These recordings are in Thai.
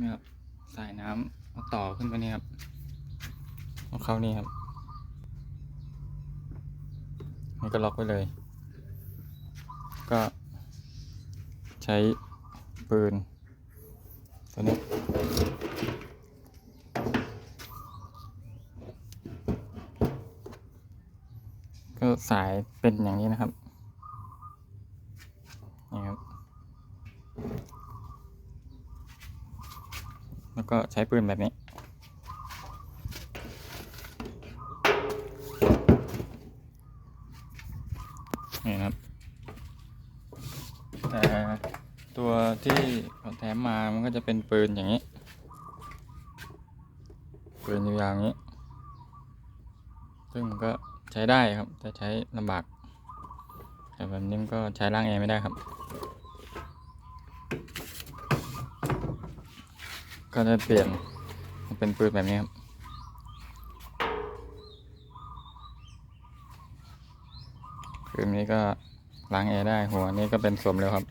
นี่ครับสายน้ำเอาต่อขึ้นไปนี่ครับเอาเขานี่ครับนี่ก็ล็อกไว้เลย ก็ ใช้ปืนตัวนี้ก็สายเป็นอย่างนี้นะครับนี่ครับ แล้วก็ใช้ปืนแบบนี้นี่ครับ แต่ตัวที่เขาแถมมามันก็จะเป็นปืนอย่างนี้ ปืนยาวๆอย่างนี้ ซึ่งก็ใช้ได้ครับ แต่ใช้ลำบาก แต่แบบนี้ก็ใช้ล้างแอร์ไม่ได้ครับ ก็จะเปลี่ยนเป็นปืนแบบนี้ครับปืนนี้ก็ล้างแอร์ได้หัวนี้ก็เป็นสวมเร็วครับ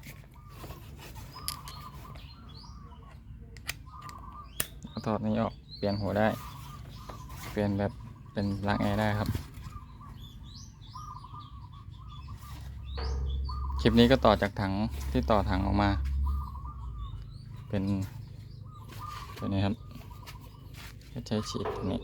ถอดนี้ออกเปลี่ยนหัวได้ เปลี่ยนแบบเป็นล้างแอร์ได้ครับ คลิปนี้ก็ต่อจากถังที่ต่อถังออกมา เป็น ตัวนี้ครับก็ใช้ฉีดตรงนี้